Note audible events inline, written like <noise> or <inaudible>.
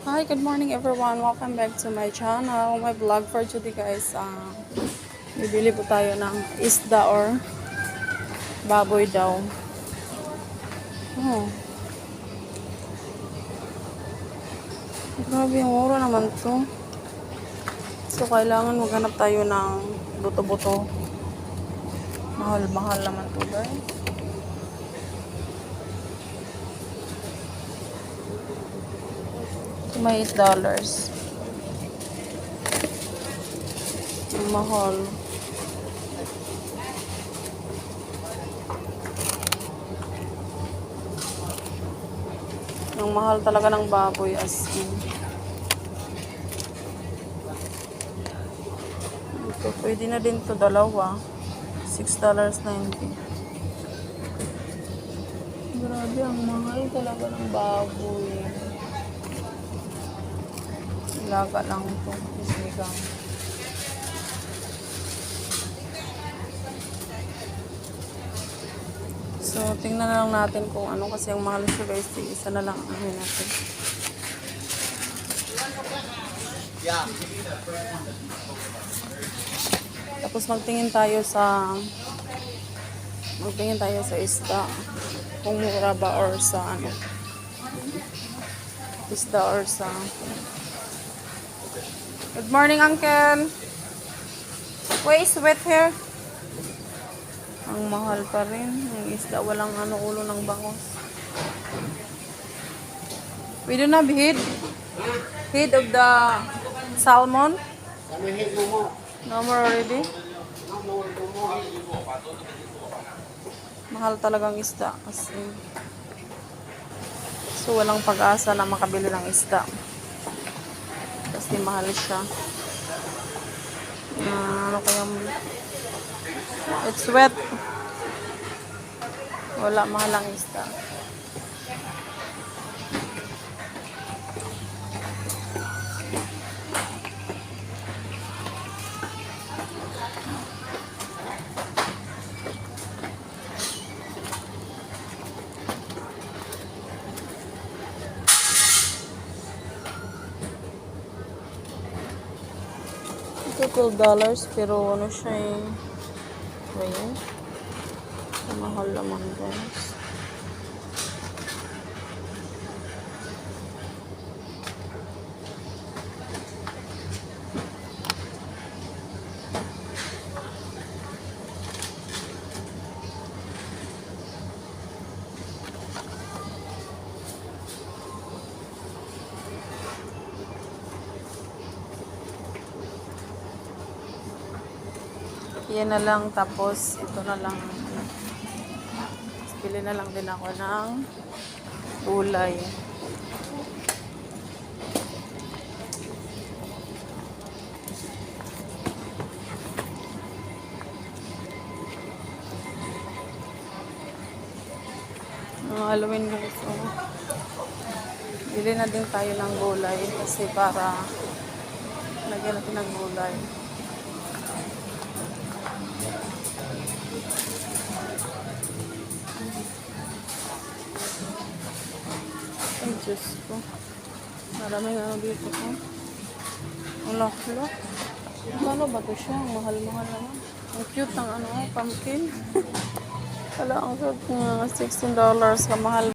Hi, good morning everyone. Welcome back to my channel. My vlog for today guys. Uh, bibili po tayo ng isda or baboy daw. Oh. Grabe, mura naman to. So, kailangan maghanap tayo ng buto-buto. Mahal-mahal naman to guys. May dollars. Ang mahal. Ang mahal talaga ng baboy as in. Ito, pwede na din to dalawa. $6.90. Grabe, ang mahal talaga ng baboy. Ilaga lang ito. Sinigang. So, tingnan na lang natin kung ano kasi ang mahal siya guys. Isa na lang ang natin. Tapos magtingin tayo sa magtingin tayo sa isda. Kung mura ba or sa ano. Isda or sa Good morning, Uncle. Why is wet here? Ang mahal pa rin. Yung isda, walang ano, ulo ng bangos. We don't have head. Head of the salmon. No more already. Mahal talagang isda. Kasi, so, walang pag-asa na makabili ng isda. Mahal siya. Ah, ano kaya It's wet. Wala mahal ang isda. $12 pero ano siya eh. Ba yun? Mahal naman guys. Yan na lang tapos ito na lang. Bili na lang din ako ng gulay. Ang Halloween guys. Oh. Na din tayo ng gulay kasi para lagyan natin ng gulay. Diyos ko. Maraming ano dito ko. Ang laklo. Ano ba to siya? Mahal-mahal naman. Ang cute ng ano, pumpkin. <laughs> Wala, ang cute nga. $16 kamahal